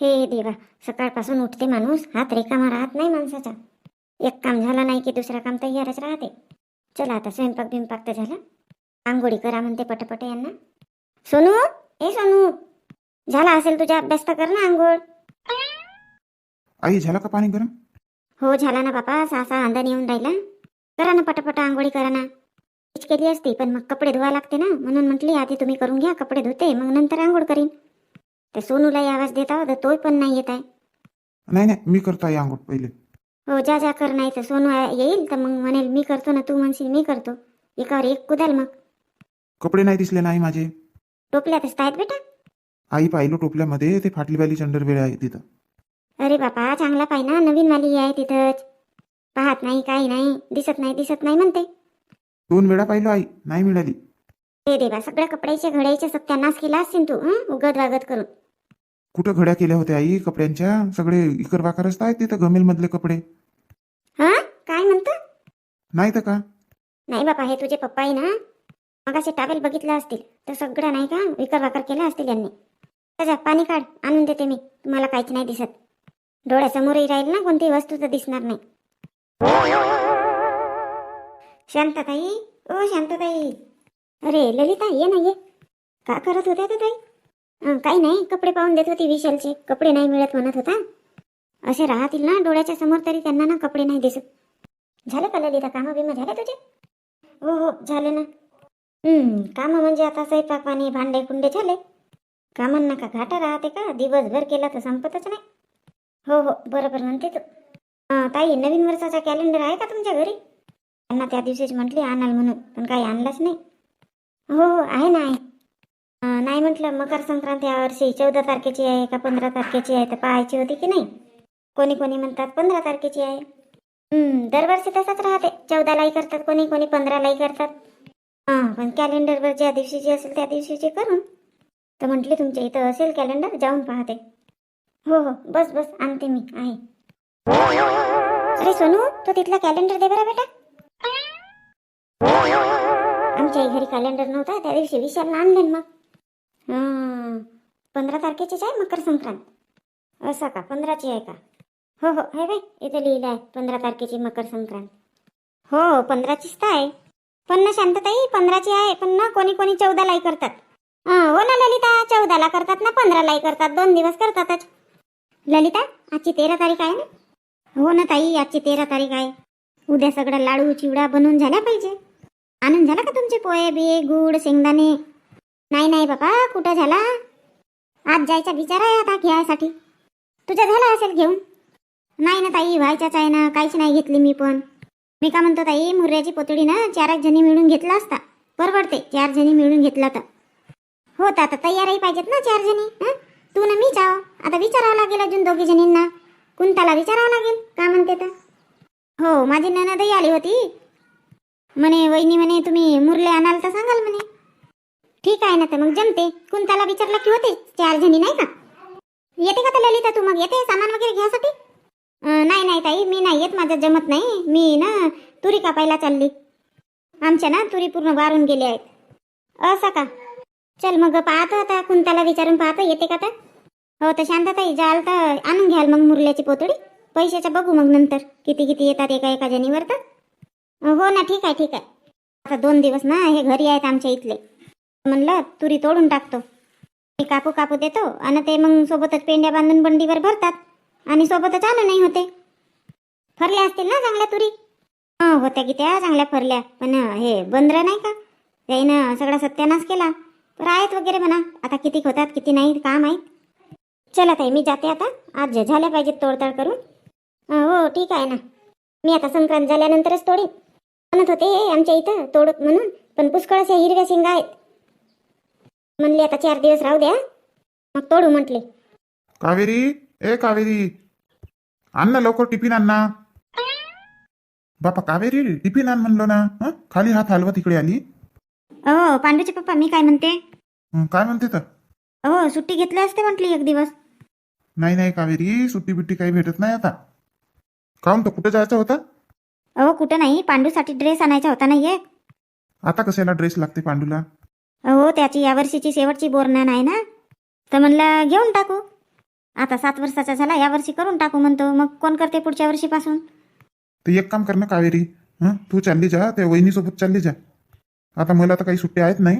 हे देवा सकाळपासून उठते माणूस हात रेकामा राहत नाही माणसाचा. एक काम झालं नाही की दुसरं काम तयारच राहते. चला आता स्वयंपाक बिंपाक तर झाला. आंघोळी करा म्हणते पटपट यांना. सोनू ए सोनू झाला असेल तुझा अभ्यास तर कर ना आंघोळ. आई झालं का पाणी गरम? हो झाला ना बापा सहा सहा अंधाने येऊन राहिला. करा ना पटापट आंघोळी करा ना. केली असती पण मग कपडे धुवा लागते ना. म्हणून म्हटली आधी तुम्ही करून घ्या कपडे धुते मग नंतर आंघोळ करीन. त्या सोनूलाही आवाज देत तर तोही पण नाही येत आहे. नाही नाही मी करतो आई आंघोळ पहिले. हो जा जा कर नाही तर सोनू आ- येईल तर मग म्हणेल मी करतो ना तू म्हणशील मी करतो. एकावर एक कुदाल मग. कपडे नाही दिसले नाही माझे? टोपल्यातच आहेत बेटा. आई पाहिलो टोपल्यामध्ये ते फाटलीवाली चंडरवेळ आहे तिथं. अरे बापा चांगला पाय ना नवीन वाली आहे तिथंच. पाहत नाही काही नाही दिसत नाही दिसत नाही म्हणते. दोन वेळा पाहिलो आई नाही मिळाली. हे देवा सगळ्या कपड्याचे घड्याचे सत्यानाश केला असतील तू हं? उगत वागत करून. कुठं घड्या केल्या होत्या आई कपड्यांच्या? सगळे इकर वाकर आहेत तिथं गमेल मधले कपडे. हा? काय म्हणतो? नाही तर का? नाही बापा हे तुझे पप्पा आहे ना? मग असे टावेल बघितलं असतील तर सगळं नाही का? विकर वाकर केला असतील यांनी. जा पाणी काढ आणून देते मी. तुम्हाला काहीच नाही दिसत. डोळ्यासमोरही राहील ना कोणती वस्तू तर दिसणार नाही. शांतताई ओ शांतताई. अरे ललिता ये ना ये. का करत होत्या तर ताई? काही नाही कपडे पाहून देत होती विशालचे. कपडे नाही मिळत म्हणत होता. असे राहतील ना डोळ्याच्या समोर तरी त्यांना ना कपडे नाही दिसत. झालं का ललिता कामं बिमं झाले तुझे? हो हो झाले ना. हम्म कामं म्हणजे आता स्वयंपाक पाणी भांडे कुंडे झाले. कामांना का घाटा राहते का? दिवसभर केला तर संपतच नाही. हो हो बरोबर म्हणते तू. ताई नवीन वर्षाचा कॅलेंडर आहे का तुमच्या घरी? त्यांना त्या दिवशीच म्हटली आणाल म्हणून पण काही आणलाच नाही. हो हो आहे ना आहे. नाही म्हटलं मकर संक्रांत या वर्षी चौदा तारखेची आहे का पंधरा तारखेची आहे तर पाहायची होती की नाही? कोणी कोणी म्हणतात पंधरा तारखेची आहे. दरवर्षी तसंच राहते. चौदालाही करतात कोणी कोणी पंधरालाही करतात. हां पण कॅलेंडरवर ज्या दिवशीची असेल त्या दिवशीची करून. तर म्हटली तुमच्या इथं असेल कॅलेंडर जाऊन पाहते. हो हो बस बस आणते मी आहे. अरे सोनू तो तिथला कॅलेंडर दे बरा बेटा. आमच्या घरी कॅलेंडर नव्हता त्या दिवशी विशालला आणले मग. पंधरा तारखेचीच आहे मकर संक्रांत? असा का? पंधराची आहे का? हो हो. आहे बाई. इथे लिहिलं आहे पंधरा तारखेची मकर संक्रांत. हो पंधराचीच तर आहे. पण ना शांतताई पंधराची आहे पण ना कोणी कोणी चौदालाही करतात. हो ना ललिता. चौदाला करतात ना पंधरालाही करतात. दोन दिवस करतातच. ललिता आजची तेरा तारीख आहे ना? हो ना ताई आजची तेरा तारीख आहे. उद्या सगळं लाडू चिवडा बनवून झाल्या पाहिजे. आनंद झाला का तुमचे पोहे बिये गुड शेंगदाणे? नाही नाही बाबा कुठं झाला? आज जायचा विचार आहे आता घ्यायसाठी. तुझ्या झाला असेल घेऊन? नाही ना ताई व्हायच्याच आहे ना काहीच नाही घेतली मी पण. मी का म्हणतो ताई मुर्ऱ्याची पोतळी ना चार एक जणी मिळून घेतला असता. परवडते चार जणी मिळून घेतला तर. हो तर आता तयारही पाहिजेत ना चार जणी तू ना मी जाव आता विचारावं लागेल अजून दोघी जणींना. कुंताला विचारावं लागेल का म्हणते तर? हो माझी ननदही आली होती. म्हणे वहिनी म्हणे तुम्ही मुरले आणाल तर सांगाल म्हणे. ठीक आहे ना तर मग जमते. कुंताला विचारलं की होते चार जणी नाही का? येते का तर ललिता तू? मग येते सामान वगैरे घ्यासाठी? नाही नाही ताई मी नाही येत माझं जमत नाही. मी ना तुरी कापायला चालली. आमच्या ना तुरी पूर्ण वारून गेले आहेत. असं का? चल मग पाहतो आता कुंताला विचारून पाहतो येते का तर? हो तर शांतताई जाल तर आणून घ्याल मग मुरल्याची पोतळी. पैशाचं बघू मग नंतर किती किती येतात एका एका जणीवर तर. हो ना ठीक आहे ठीक आहे. आता दोन दिवस ना हे घरी आहेत आमच्या इथले. म्हणलं तुरी तोडून टाकतो. मी कापू कापू देतो आणि ते मग सोबतच पेंड्या बांधून बंडीवर भरतात. आणि सोबतच आणू नाही होते. फरल्या असतील ना चांगल्या तुरी? हो, होत्या की त्या चांगल्या फरल्या. पण हे बंदर नाही का? त्याईनं सगळा सत्यानाश केला. तर आहेत वगैरे म्हणा. आता किती होतात किती नाही काम आहे चला ताई मी जाते आता. आज झाल्या पाहिजेत तोडताड करून. हो ठीक आहे ना. मी आता संक्रांत झाल्यानंतरच तोडीन. म्हणत होते हे आमच्या इथं तोडत म्हणून. पण पुष्कळ हिरव्या शेंगा आहेत. म्हणले आता चार दिवस राहू द्या. मग तोडू म्हटले. कावेरी ए कावेरी. ना लवकर टिफिन ना. बापा कावेरी टिफिन आण म्हणलो ना. हं? खाली हात हलवत इकडे आली. हो पांडूचे पप्पा मी काय म्हणते? हं, काय म्हणते तर? हो सुट्टी घेतली असते म्हटली एक दिवस. नाही नाही कावेरी सुट्टी बिट्टी काही भेटत नाही आता. काहून तर कुठे जायचं होता? अहो कुठं नाही. पांडूसाठी ड्रेस आणायचा होता ना एक. आता कशाला ड्रेस लागते पांडूला? हो त्याची यावर्षीची शेवटची बोरणान आहे ना? तर म्हणलं घेऊन टाकू. आता सात वर्षाचा झाला या वर्षी करून टाकू म्हणतो. मग कोण करते पुढच्या वर्षीपासून? तर एक काम कर ना कावेरी. हं? तू चालली जा त्या वहिनीसोबत चालली जा. आता मला तर काही सुट्ट्या आहेत नाही.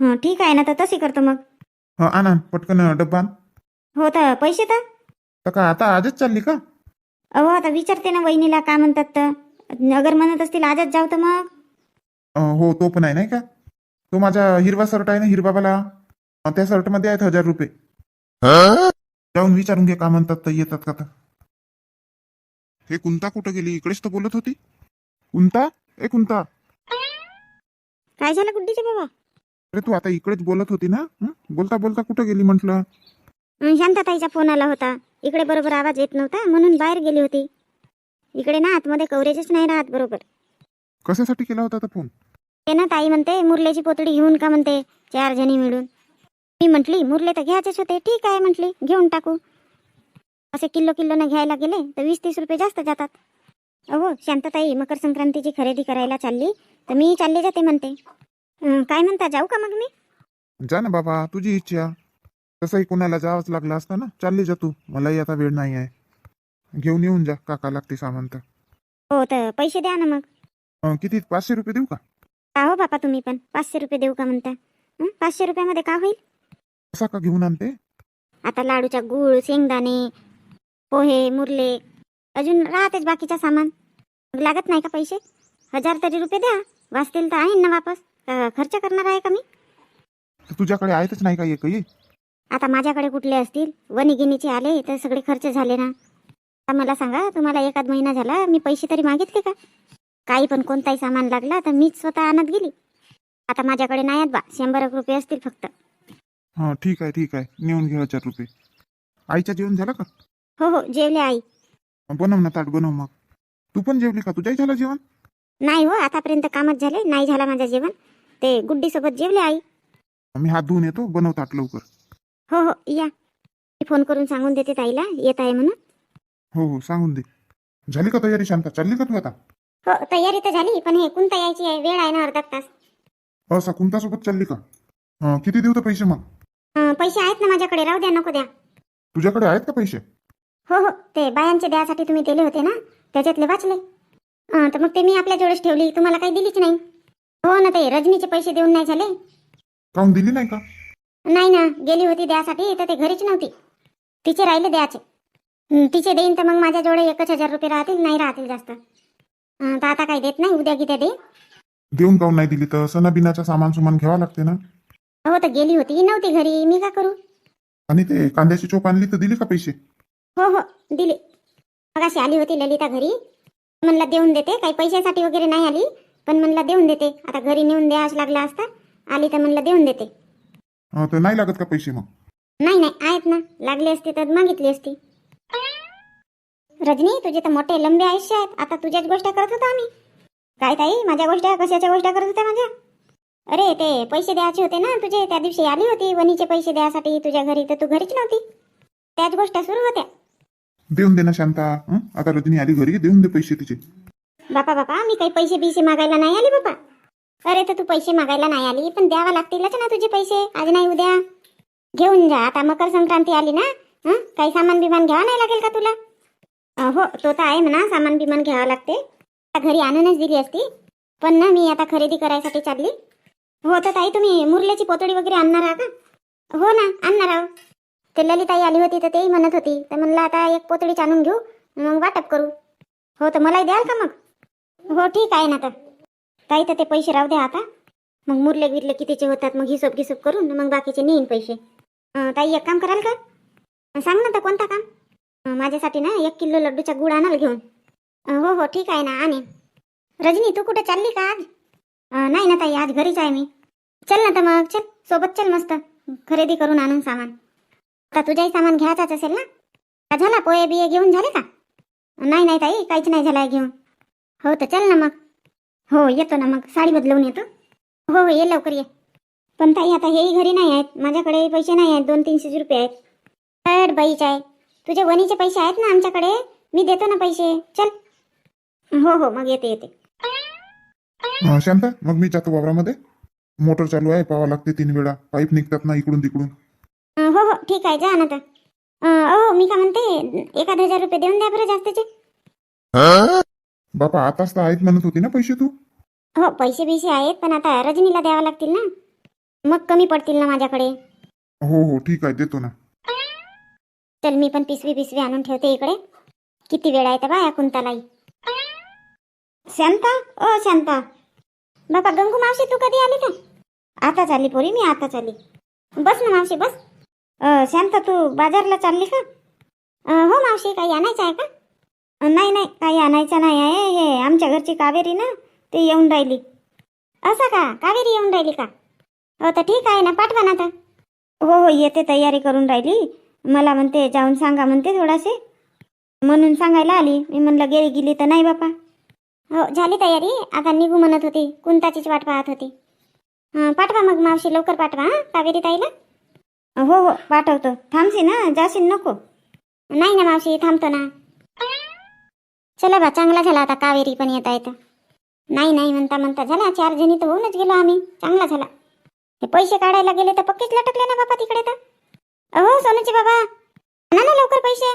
हं ठीक आहे ना तर तशी करतो मग. हं आण, पटकन डब्बा आण. हो तर पैसे तर? तर का आता आजच चालली का? अहो आता विचारते ना वहिनीला का म्हणतात तर. अगर म्हणत असतील आजच जाऊ तर मग. अं, हो तो पण आहे नाही का? तो माझा हिरवा शर्ट आहे ना हिरबाबाला अं, त्या शर्टमध्ये आहेत हजार रुपये. जाऊन विचारून घे का म्हणतात तर येतात का तर हे कुंता कुठं गेली? इकडेच तर बोलत होती. कुंता? ए कुंता. काय झालं गुड्डीचे बाबा? अरे तू आता इकडेच बोलत होती ना? हं? बोलता बोलता कुठं गेली म्हटलं? अं, शांताताईचा फोन आला होता. इकडे बरोबर आवाज येत नव्हता म्हणून बाहेर गेली होती. इकडे ना आतमध्ये कव्हरेजच नाही राहत बरोबर. कशासाठी केला होता फोन? ते ना ताई म्हणते मुरल्याची पोतडी घेऊन का म्हणते चार जणी मिळून. मी म्हटली मुरले तर घ्यायचेच होते. ठीक आहे म्हटली घेऊन टाकू. असे किलो किलोनं घ्यायला गेले तर वीस तीस रुपये जास्त जातात. अहो शांतताई मकर संक्रांतीची खरेदी करायला चालली तर मी चालले जाते म्हणते. काय म्हणता जाऊ का मग मी? जा ना बाबा तुझी इच्छा. तसंही कोणाला जावंच लागलं असतं ना चालली जा तू. मलाही आता वेळ नाही आहे. घेऊन येऊन जा काका लागते सामान तर. हो तर पैसे द्या ना मग. किती? पाचशे रुपये देऊ का? का हो बापा तुम्ही पण. पाचशे रुपये देऊ का म्हणता? हं? पाचशे रुपयामध्ये का होईल? कसा का घेऊन आणते? आता लाडूचा गुळ शेंगदाणे पोहे मुरले अजून राहतेच बाकीचा सामान. मग लागत नाही का पैसे? हजार तरी रुपये द्या. वाचतील तर आहे ना वापस. का खर्च करणार आहे का मी? तर तुझ्याकडे आहेतच नाही का एकही? आता माझ्याकडे कुठले असतील? वनिगिनीचे आले तर सगळे खर्च झाले ना. आता मला सांगा तुम्हाला एखाद महिना झाला मी पैसे तरी मागितले का? काही पण कोणताही सामान लागला तर मीच स्वतः आणत गेली. आता माझ्याकडे नाही आहेत बा शंभर एक रुपये असतील फक्त. हां ठीक आहे ठीक आहे. नेऊन घे हजार रुपये. आईच्या जेवण झालं का? हो हो जेवले आई. बनव ना ताट बनव मग. तू पण जेवली का? तुझ्याही झालं जेवण? नाही हो आतापर्यंत कामच झाले. नाही झाला माझं जेवण. ते गुड्डीसोबत जेवले आई. मी हात धुवून येतो बनव ताट लवकर. हो हो या. मी फोन करून सांगून देते ताईला येत आहे म्हणून. हो हो सांगून दे. झाली का तयारी शांता? चालली का तू आता? हो तयारी तर झाली पण हे कोणता यायची आहे वेळ आहे ना अर्धा तास. असं कुंतासोबत चालली का? किती देऊ तर पैसे मग? अं, पैसे आहेत ना माझ्याकडे राहू द्या नको द्या. तुझ्याकडे आहेत का पैसे? हो हो ते बायांचे द्यासाठी तुम्ही दिले होते ना त्याच्यातले वाचले. अं, तर मग ते मी आपल्या जोडेच ठेवली तुम्हाला काही दिलीच नाही. हो ना ते रजनीचे पैसे देऊन नाही झाले. काहून दिली नाही का? नाही ना गेली होती द्यासाठी तर ते घरीच नव्हती. तिचे राहिले द्याचे. हं, तिचे देईन तर मग माझ्या जोडे एकच हजार रुपये राहतील नाही राहतील जास्त. तर आता काही देत नाही उद्या किती देईन देऊन काहून नाही दिली तर सणाबिनाचं सामान सुमान घ्यावं लागते ना? हो तर गेली होती. नव्हती घरी. मी का करू? आणि ते कांद्याची चोप आणली तर दिली का पैसे? हो हो दिली. मग अशी आली होती ललिता घरी. म्हणला देऊन देते. काही पैशासाठी वगैरे नाही आली पण म्हणला देऊन देते. आता घरी नेऊन द्यास लागला असता. आली तर म्हणलं देऊन देते. अं, तर नाही लागत का पैसे मग? नाही नाही आहेत ना. लागले असते तर मागितली असती. रजनी तुझे तर मोठे लंबे आयुष्य आहेत. आता तुझ्याच गोष्ट करत होतो आम्ही. काय ताई माझ्या गोष्टी कशाच्या गोष्टी करत होत्या माझ्या? अरे ते पैसे द्यायचे होते ना तुझे. त्या दिवशी आली होती वनीचे पैसे द्यासाठी तुझ्या घरी तर तू घरीच नव्हती. त्याच गोष्टी सुरू होत्या. देऊन दे ना शांता. हं? आता रजनी आली घरी देऊन दे पैसे तिचे. बापा बापा मी काही पैसे बिसे मागायला नाही आली बापा. अरे तर तू पैसे मागायला नाही आली पण द्यावा लागतीलच ना तुझे पैसे. आज नाही उद्या. घेऊन जा. आता मकर संक्रांती आली ना? हं? काही सामान बिमान घ्यावं नाही लागेल का तुला? हो तो तर आहे म्हणा सामान बिमान घ्यावं लागते. आता घरी आणूनच दिली असती. पण ना मी आता खरेदी करायसाठी चालली. हो तर ताई तुम्ही मुरल्याची पोतळी वगैरे आणणार आहात का? हो ना आणणार आहो. ते ललिताई आली होती तर तेही म्हणत होती. तर म्हणलं आता एक पोतळीच आणून घेऊ मग वाटप करू. हो तर मलाही द्याल का मग? हो ठीक आहे ना तर. ताई तर ते पैसे राहू द्या आता. मग मुरले बिरले कितीचे होतात मग हिशोब गिसोब करून मग बाकीचे नेईन पैसे. ताई एक काम कराल का? सांग ना तर कोणता काम? माझ्यासाठी ना एक किलो लड्डूचा गुड आणाल घेऊन. हो हो ठीक आहे ना आणेन रजनी तू कुठे चालली का आज? नाही ना ताई आज घरीच आहे मी. चल ना तर मग चल सोबत चल मस्त. खरेदी करून आणून सामान. आता तुझ्याही सामान घ्यायचाच असेल ना? का झाला पोहे बिये घेऊन झाले का? नाही नाही ताई काहीच नाही झालं आहे घेऊन. हो तर चल ना मग. हो येतो ना मग साडी बदलवून येतो. हो हो ये लवकर ये. पण ताई आता हेही घरी नाही आहेत. माझ्याकडे पैसे नाही आहेत दोन तीनशे रुपये आहेत. तर बाईच आहे तुझे वणीचे पैसे आहेत ना आमच्याकडे? मी देतो ना पैसे. चल. हो हो मग येते येते. शांता मग मी जातो वावरामध्ये. मोटर चालू आहे पाहावं लागते तीन वेळा. पाईप निघतात ना इकडून तिकडून. अं, हो हो ठीक आहे जा ना तर अं, हो मी का म्हणते एखाद हजार रुपये देऊन द्या बरं जास्तचे. बापा आताच तर आहेत म्हणत होती ना पैसे तू. हो पैसे बिसे आहेत पण आता रजनीला द्यावं लागतील ना. मग कमी पडतील ना माझ्याकडे. हो हो ठीक आहे देतो ना. चल मी पण पिसवी पिसवी आणून ठेवते इकडे. किती वेळ आहे तर बाया कुंतालाई? शांता? ओ शांता. बाबा गंगू मावशी तू कधी आली का आता चाली पोरी मी आता चाली बस ना मावशी बस. अ, शांता तू बाजारला चालली का? हो मावशी काही आणायचं आहे का? नाही नाही काही आणायचं नाही आहे. हे आमच्या घरची कावेरी ना ते येऊन राहिली. असं का? कावेरी येऊन राहिली का? हो तर ठीक आहे ना पाठवा ना आता. हो हो येते तयारी करून राहिली. मला म्हणते जाऊन सांगा म्हणते थोडासे. म्हणून सांगायला आली. मी म्हणलं गेली गेली तर नाही बापा. हो झाली तयारी. आता निघू म्हणत होती. कुंताचीच वाट पाहत होती. हां पाठवा मग मावशी लवकर पाठवा हां कावेरी ताईला. हो हो पाठवतो. थांबशी ना जाशील नको. नाही ना मावशी थांबतो ना. चला बा चांगला झाला आता कावेरी पण येता येतं. नाही नाही म्हणता म्हणता झाला. चार जणी तर होऊनच गेलो आम्ही. चांगला झाला. हे पैसे काढायला गेले तर पक्कीच लटकले ना बापा तिकडे तर अहो सोनूचे बाबा. आणा ना लवकर पैसे.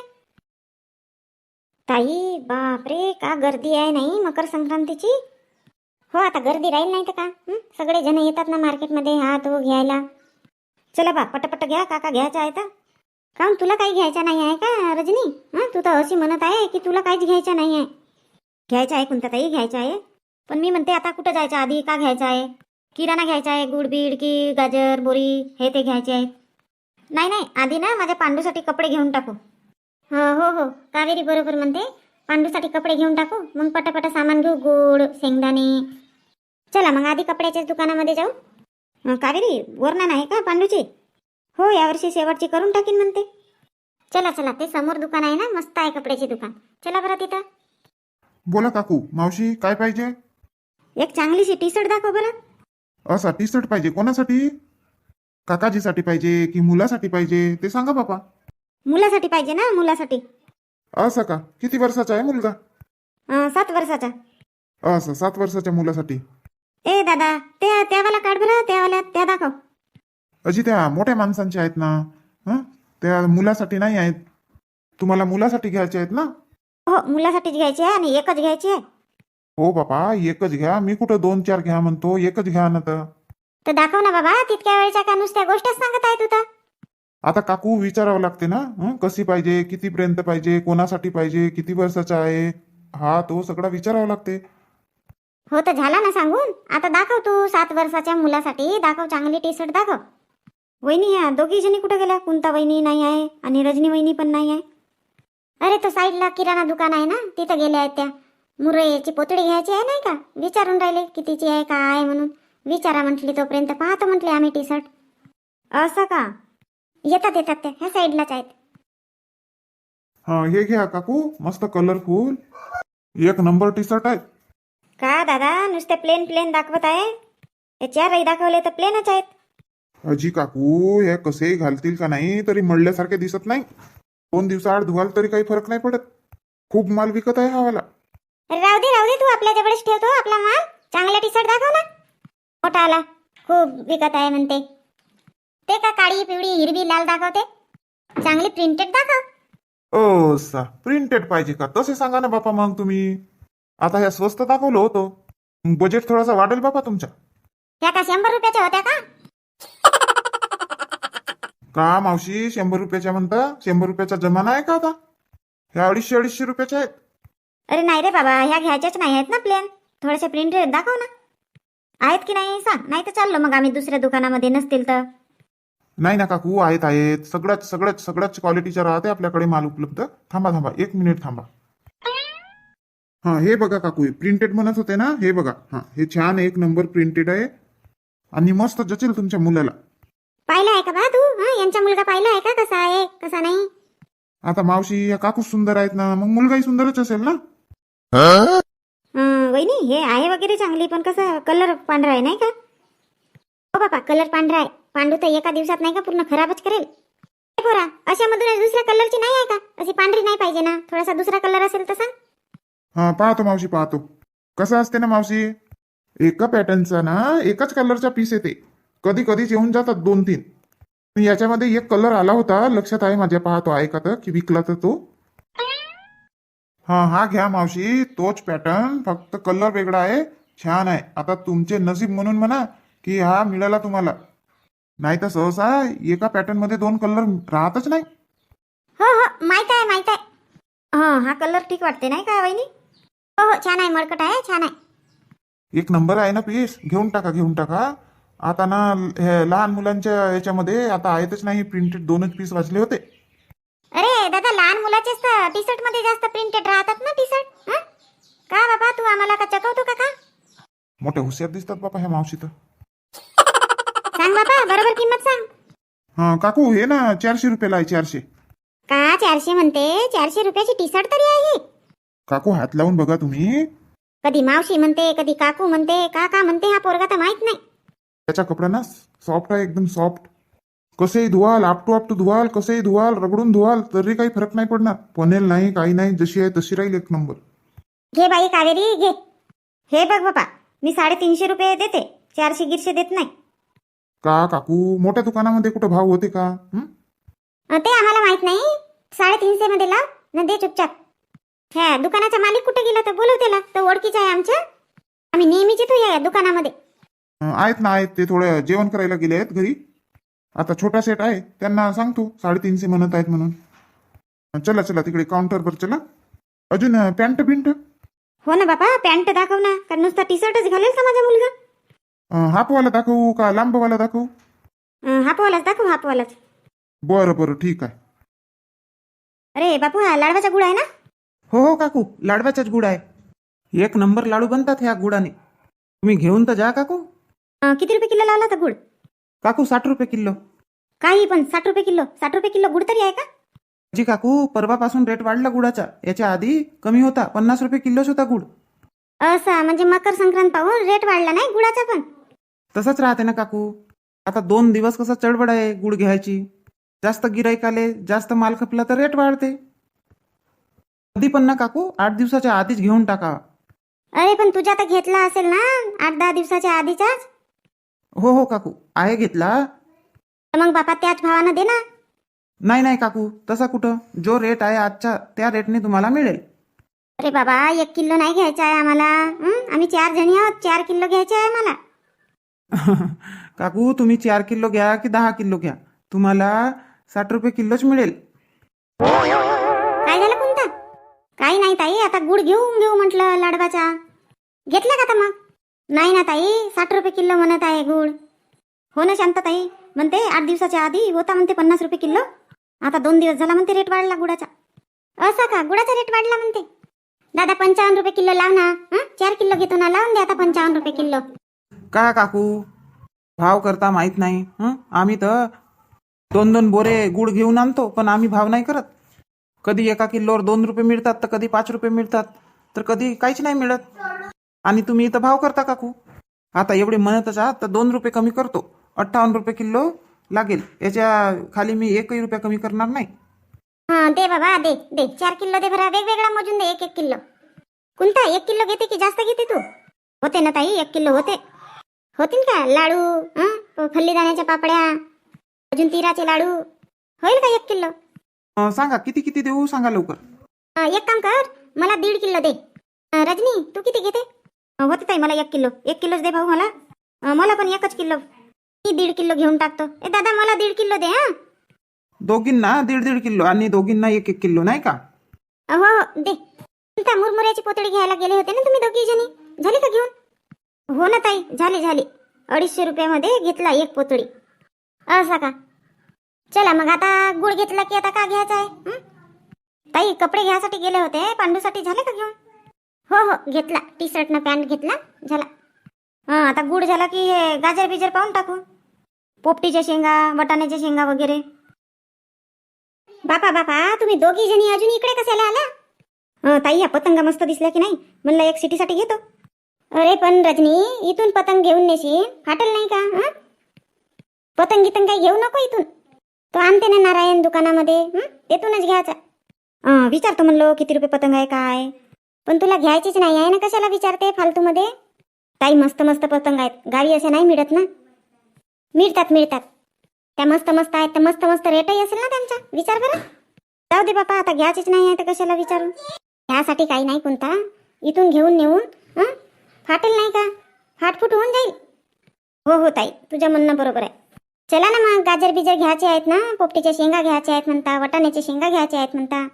ताई बापरे का गर्दी आहे नाही मकर संक्रांतीची? हो आता गर्दी राहील नाही तर का? हं? सगळे जण येतात ना मार्केटमध्ये हा तो हो, घ्यायला. चला बा पटपट घ्या काका घ्यायचा आहे तर. काहून तुला काही घ्यायचा नाही आहे का रजनी? हां? तू तर अशी म्हणत आहे की तुला काहीच घ्यायचं नाही आहे. घ्यायचं आहे कोणता ताई? घ्यायचं आहे. पण मी म्हणते आता कुठं जायचं? आधी का घ्यायचं आहे? किराणा घ्यायचा आहे गुड बीड की गाजर बोरी हे ते घ्यायचे आहेत. नाही नाही आधी ना माझ्या पांडूसाठी कपडे घेऊन टाकू. हो हो हो कावेरी बरोबर म्हणते. पांडूसाठी कपडे घेऊन टाकू. मग पटापट सामान घेऊ गोड शेंगदाणे. चला मग आधी कपड्याच्याच दुकानामध्ये जाऊ. कावेरी वर्णन आहे का पांडूची? हो यावर्षी शेवटची करून टाकीन म्हणते. चला चला ते समोर दुकान आहे ना मस्त आहे कपड्याचे दुकान. चला बरं तिथं. बोला काकू मावशी काय पाहिजे? एक चांगलीशी टी शर्ट दाखव बरं. असा टी शर्ट पाहिजे कोणासाठी? काकाजीसाठी पाहिजे की मुलासाठी पाहिजे ते सांगा बापा. मुलासाठी पाहिजे ना मुलासाठी. असं का? किती वर्षाचा आहे मुलगा? अं, सात वर्षाचा. असं सात वर्षाच्या मुलासाठी. ए दादा त्या त्यावाला काढ बरं त्यावाल्या त्या दाखव. अजी त्या मोठ्या माणसांच्या आहेत ना हं? त्या मुलासाठी नाही आहेत. तुम्हाला मुलासाठी घ्यायचे आहेत ना? हो मुलासाठीच घ्यायची आहे आणि एकच घ्यायची आहे. हो बापा एकच घ्या. मी कुठं दोन चार घ्या म्हणतो एकच घ्या ना तर. तर दाखव ना बाबा तितक्या वेळच्या का नुसत्या गोष्टच सांगत आहे तू तर. आता काकू विचारावं लागते ना हं? कशी पाहिजे कितीपर्यंत पाहिजे कोणासाठी पाहिजे किती वर्षाचा आहे? हा तो सगळा विचारावा लागते. हो तर झाला ना सांगून. आता दाखव तू सात वर्षाच्या मुलासाठी दाखव चांगली टी शर्ट दाखव. वहिनी या दोघी जणी कुठे गेल्या? कुंता वहिनी नाही आहे आणि रजनी वहिनी पण नाही आहे. अरे तो साईडला किराणा दुकान आहे ना तिथं गेल्या आहेत त्या. मुरईची पोतळी घ्यायची आहे नाही का? विचारून राहिले कितीची आहे काय आहे म्हणून. विचारा म्हटली तोपर्यंत पाहतो म्हटले आम्ही टी शर्ट असं का? येतात येतात त्या ह्या साईडलाच आहेत. हा हे घ्या काकू. मस्त कलरफुल एक नंबर टी शर्ट आहे. का दादा? नुसते प्लेन प्लेन दाखवत आहे. हे चारही दाखवले तर प्लेनच आहेत. अजी काकू हे कसे घालतील का नाही तरी मळल्यासारखे दिसत नाही. दोन दिवसाआड धुवाल तरी काही फरक नाही पडत. खूप माल विकत आहे हा वाला. अरे राहू दे राहू दे. तू आपल्या जवळच ठेवतो आपला माल. चांगला टी शर्ट दाखव ना. मोठा आला खूप विकत आहे म्हणते. ते का काळी पिवळी हिरवी लाल दाखवते? चांगली प्रिंटेड दाखव. ओ सा प्रिंटेड पाहिजे का? तसे सांगा ना बापा मग तुम्ही. आता ह्या स्वस्त दाखवलं होतं. बजेट थोडासा वाढेल बापा तुमच्या. त्या का शंभर रुपयाच्या होत्या का? का मावशी शंभर रुपयाच्या म्हणता? शंभर रुपयाचा जमाना आहे का आता? ह्या अडीचशे अडीचशे रुपयाच्या आहेत. अरे नाही रे बाबा ह्या घ्यायच्याच नाही आहेत ना प्लेन थोडेसे प्रिंटेड दाखव ना. आहेत की नाही? सांग. नाही तर चाललो मग आम्ही दुसऱ्या दुकानामध्ये नसतील तर. नाही ना काकू आहेत आहेत. सगळ्याच सगळ्याच सगळ्याच क्वालिटीच्या राहते आपल्याकडे माल उपलब्ध. थांबा थांबा. एक मिनिट थांबा. हा हे बघा काकू प्रिंटेड म्हणत होते ना? हे बघा. हा हे छान एक नंबर प्रिंटेड आहे. आणि मस्त जचेल तुमच्या मुलाला. पाहिलं आहे का बा तू? हा यांचा मुलगा पाहिला आहे का? कसा आहे कसा नाही? आता मावशी या काकू सुंदर आहेत ना मग मुलगाही सुंदरच असेल ना? वहिनी हे आहे वगैरे चांगली पण कसं कलर पांढरा आहे नाही का? हो बापा कलर पांढरा आहे. पांडू तर एका दिवसात नाही का पूर्ण खराबच करेल. ए पोरा अशामधून दुसऱ्या कलरची नाही आहे का? अशी पांढरी नाही पाहिजे ना. थोडासा दुसरा कलर असेल तर सांग. हा पाहतो मावशी पाहतो. कसं असते ना मावशी? एका पॅटर्नचा ना एकाच कलरचा पीस येते. कधी कधीच येऊन जातात दोन तीन याच्यामध्ये एक कलर आला होता लक्षात आहे माझ्या पाहतो आहे का तर की विकला तर तो. हा हा घ्या मावशी तोच पॅटर्न फक्त कलर वेगळा आहे छान आहे. आता तुमचे नसीब म्हणून म्हणा की हा मिळाला तुम्हाला. नाही तर सहसा एका पॅटर्नमध्ये दोन कलर राहतच नाही. हो हो माहीत आहे माहीत आहे. हो हा कलर ठीक वाटते नाही का वहिनी? हो हो छान आहे मरकट आहे छान आहे. एक नंबर आहे ना पीस घेऊन टाका घेऊन टाका. आता ना हे लहान मुलांच्या याच्यामध्ये आता आहेतच नाही प्रिंटेड दोनच पीस वाचले होते. अरे दादा लहान मुलाचेच तर टी शर्टमध्ये जास्त प्रिंटेड राहतात ना टी शर्ट का बाबा तू आम्हाला का चकवतो का का? मोठे हुशार दिसतात बापा ह्या मावशी तर. सांग बाबा बरोबर किंमत सांग. हा काकू हे ना चारशे रुपयाला आहे चारशे. का चारशे म्हणते? चारशे रुपयाची टी शर्ट तरी आहे काकू हात लावून बघा तुम्ही. कधी मावशी म्हणते कधी काकू म्हणते काका म्हणते हा पोरगा तर माहीत नाही. त्याचा कपडा ना सॉफ्ट आहे एकदम सॉफ्ट कसेही धुवाल आप टू आप टू धुवाल कसेही धुवाल रगडून धुवाल तरी काही फरक नाही पडणार. पनेल नाही काही नाही जशी आहे तशी राहील एक नंबर. घे बाई कावेरी घे. हे बघ बाबा मी साडेतीनशे रुपये देते चारशे गिरशे देत नाही. का काकू मोठ्या दुकानामध्ये कुठं भाव होते का? हं? अं, ते आम्हाला माहीत नाही. साडेतीनशे मध्ये लाव न दे चुपचाप. ह्या दुकानाचा मालिक कुठे गेला तर बोलव त्याला तो ओळखीचा आहे आमच्या. आम्ही नेहमीच येतो या दुकानामध्ये. अं, आहेत ना आहेत. ते थोडं जेवण करायला गेले आहेत घरी. आता छोटा सेट आहे त्यांना सांगतो साडेतीनशे म्हणत आहेत म्हणून. चला चला तिकडे काउंटरवर चला. अजून पॅन्ट बिंट? हो ना बाबा पॅन्ट दाखव ना का नुसता टी शर्टच घालेल का माझा मुलगा? अं, हाफवाला दाखवू का लांबवाला दाखवू? हापवालाच दाखव हापवालाच बरं बरं ठीक आहे. अरे बापू हा लाडवाचा गुळ आहे ना? हो हो काकू लाडवाचाच गुड आहे. एक नंबर लाडू बनतात ह्या गुडाने तुम्ही घेऊन तर जा काकू. किती रुपये किलो लावला तर गुळ? काकू साठ रुपये किलो. काही पण साठ रुपये किलो. साठ रुपये किलो गुड तरी आहे का? जी काकू परवापासून रेट वाढला गुडाचा. याच्या आधी कमी होता. पन्नास रुपये किलोच होता गुड. असा म्हणजे मकर संक्रांत पाहून रेट वाढला नाही गुळाचा पण? तसंच राहते ना काकू. आता दोन दिवस कसं चढबड आहे गुड घ्यायची. जास्त गिराईक आले जास्त माल खपला तर रेट वाढते. कधी पण ना काकू आठ दिवसाच्या आधीच घेऊन टाका. अरे पण तुझ्या तर घेतला असेल ना? आठ दहा दिवसाच्या आधीचाच? हो हो काकू. आहे घेतला. तर मग बापा त्याच भावानं दे ना. नाही नाही काकू. तसा कुठं? जो रेट आहे आजच्या त्या रेटने तुम्हाला मिळेल. अरे बाबा एक किलो नाही घ्यायचा आहे आम्हाला. हं? आम्ही चार जणी आहोत. चार किलो घ्यायचे आहे मला काकू तुम्ही चार किलो घ्या की दहा किलो घ्या? तुम्हाला साठ रुपये किलोच मिळेल. काय झालं कोणता काही नाही ताई. आता गुड घेऊन घेऊ म्हटलं लाडवाचा. घेतला का आता मग? नाही ना ताई साठ रुपये किलो म्हणत आहे गुळ. हो ना शांत ताई म्हणते आठ दिवसाच्या आधी होता म्हणते पन्नास रुपये किलो. आता दोन दिवस झाला म्हणते रेट वाढला गुडाचा असा का? गुडाचा रेट वाढला म्हणते. दादा पंचावन्न रुपये किलो लाव ना. हं? चार किलो घेतो ना लावून दे आता पंचावन्न रुपये किलो. का काकू? भाव करता माहीत नाही. हं? आम्ही तर दोन दोन बोरे गुळ घेऊन आणतो पण आम्ही भाव नाही करत. कधी एका किलोवर दोन रुपये मिळतात तर कधी पाच रुपये मिळतात. तर कधी काहीच नाही मिळत. आणि तुम्ही इथं भाव करता काकू? आता एवढे म्हणतच आहात तर दोन रुपये कमी करतो. अठ्ठावन्न रुपये किलो लागेल. याच्या खाली मी एकही रुपया कमी करणार नाही. हा दे बाबा दे दे. चार किलो दे बरं. वेगवेगळा मोजून दे एक एक किलो. कोणता? एक किलो घेते की जास्त घेते तू? होते ना ताई एक किलो होते. होतील का? लाडू हं? फल्लीदाण्याच्या पापड्या अजून तिराचे लाडू. होईल का एक किलो? सांगा किती किती देऊ? सांगा लवकर. एक काम कर. मला दीड किलो दे. रजनी तू किती घेते? होते ताई मला एक किलो एक किलोच दे भाऊ मला अं, मला पण एकच किलो मी दीड किलो घेऊन टाकतो ए दादा मला दीड किलो दे हा दोघींना दीड दीड किलो आणि दोघींना एक एक किलो नाही का हो दे त्या मुरमुऱ्याची पोतळी घ्यायला गेले होते ना तुम्ही दोघी जणी झाली का घेऊन हो ना ताई झाली झाली अडीचशे रुपयामध्ये घेतला एक पोतळी असा का चला मग आता गुळ घेतला की आता का घ्यायचा आहे हं? ताई कपडे घ्यायसाठी गेले होते पांडूसाठी झाले का घेऊन हो हो घेतला. टी शर्ट ना पॅन्ट घेतला झाला. हां आता गुड झाला की हे गाजर बिजर पाहून टाकू. पोपटीच्या शेंगा वटाण्याच्या शेंगा वगैरे. बापा बापा तुम्ही दोघी जणी अजून इकडे कशाला आला? हं, ताई ह्या पतंगा मस्त दिसल्या की नाही? म्हणलं एक सिटीसाठी घेतो. अरे पण रजनी इथून पतंग घेऊन नेशी फाटल नाही का हं? पतंग गितंग काही घेऊ नको इथून. तो आणते ना नारायण दुकानामध्ये हं? तेथूनच घ्यायचा. विचारतो म्हणलो किती रुपये पतंग आहे काय? पण तुला घ्यायचीच नाही आहे ना कशाला विचारते फालतूमध्ये? ताई मस्त मस्त पतंग आहेत. गावी असे नाही मिळत ना? मिळतात मिळतात. त्या मस्त मस्त आहेत. तर मस्त मस्त रेटही असेल ना त्यांचा विचार करा जाऊ दे बापा आता घ्यायचीच नाही आहे तर कशाला विचारू? ह्यासाठी काही नाही कोणता. इथून घेऊन नेऊन हं? फाटेल नाही का? फाटफूट होऊन जाईल. हो हो ताई. तुझ्या म्हणणं बरोबर आहे. चला ना मग गाजर बिजर घ्यायचे आहेत ना? पोपटीच्या शेंगा घ्यायच्या आहेत म्हणता वटाण्याच्या शेंगा घ्यायच्या आहेत म्हणता.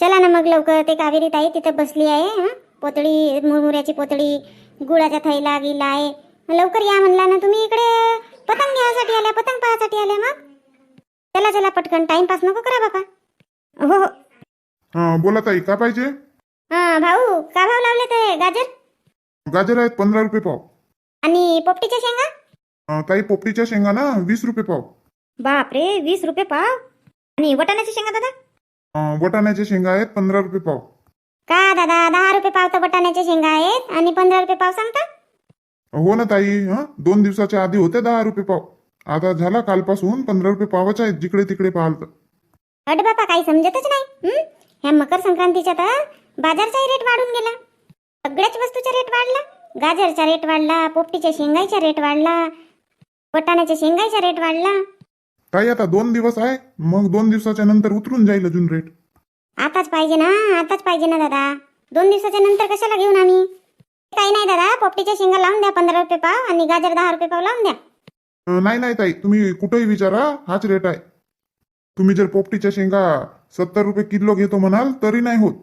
चला ना मग लवकर ते कावेरी ताई तिथं बसली आहे हं? पोतळी मुरमुऱ्याची पोतळी गुळाचा थैला गिला आहे. लवकर या म्हणला ना तुम्ही इकडे. पतंग घ्यायसाठी आल्या पतंग पाहायसाठी आल्या मग? चला चला पटकन. टाइमपास नको करा बाबा. हो हो. हा बोला ताई का पाहिजे? हा भाऊ का भाव लावले ते गाजर? गाजर आहेत पंधरा रुपये पाव. आणि पोपटीच्या शेंगा? अं, ताई पोपटीच्या शेंगा ना वीस रुपये पाव. बापरे वीस रुपये पाव? आणि वटाण्याच्या शेंगा दादा? अं, वटाण्याच्या शेंगा आहेत पंधरा रुपये पाव. का दादा दहा रुपये पाव तर वटाण्याच्या शेंगा आहेत आणि पंधरा रुपये पाव सांगता? हो ना ताई हा दोन दिवसाच्या आधी होते दहा रुपये पाव. आता झाला कालपासून पंधरा रुपये पावच आहेत जिकडे तिकडे पाहाल तर अड बापा काही समजतच नाही. हं? ह्या मकर संक्रांतीच्या तर बाजारचाही रेट वाढून गेला. सगळ्याच वस्तूचा रेट वाढला. गाजरचा रेट वाढला पोपटीच्या शेंगाईचा रेट वाढला वटाण्याच्या शेंगाईचा रेट वाढला. ताई आता दोन दिवस आहे. मग दोन दिवसाच्या नंतर उतरून जाईल अजून रेट आताच पाहिजे ना आताच पाहिजे ना दादा. दोन दिवसाच्या नंतर कशाला घेऊन आम्ही? काही नाही दादा पोपटीच्या शेंगा लावून द्या पंधरा रुपये पाव आणि गाजर दहा रुपये पाव लावून द्या. अं, नाही नाही ताई तुम्ही कुठेही विचारा हाच रेट आहे. तुम्ही जर पोपटीच्या शेंगा सत्तर रुपये किलो घेतो म्हणाल तरी नाही होत.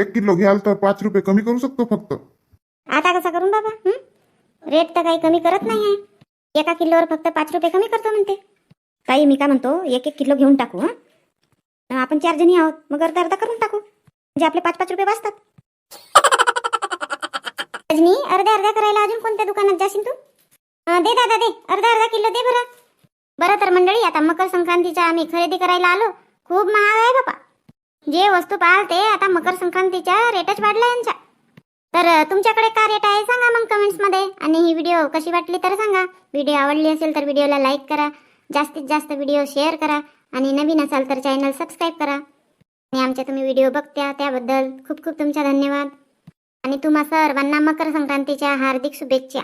एक किलो घ्याल तर पाच रुपये कमी करू शकतो फक्त. आता कसा करून बाबा? रेट तर काही कमी करत नाही आहे. एका किलोवर फक्त पाच रुपये कमी करतो म्हणते. काही मी काय म्हणतो एक एक किलो घेऊन टाकू हं? आपण चार जणी आहोत मग अर्धा अर्धा करून टाकू. म्हणजे आपले पाच पाच रुपये वाचतात. रजनी अर्ध्या अर्ध्या करायला अजून कोणत्या दुकानात जाशील तू? दे दादा दे. अर्धा अर्धा किलो दे बरं. बरं तर मंडळी आता मकर संक्रांतीच्या आम्ही खरेदी करायला आलो. खूप महाग आहे बाबा जे वस्तू पाहाल ते आता मकर संक्रांतीच्या रेटच वाढला यांच्या तर तुमच्याकडे काय रेट आहे सांगा मग कमेंट्समध्ये आणि ही व्हिडिओ कशी वाटली तर सांगा. व्हिडिओ आवडली असेल तर व्हिडिओला लाईक करा. जास्तीत जास्त व्हिडिओ शेअर करा आणि नवीन असाल तर चॅनल सबस्क्राईब करा. आणि आमचे तुम्ही व्हिडिओ बघत्या त्याबद्दल खूप खूप तुमचा धन्यवाद. आणि तुम्हा सर्वांना मकर संक्रांतीच्या हार्दिक शुभेच्छा.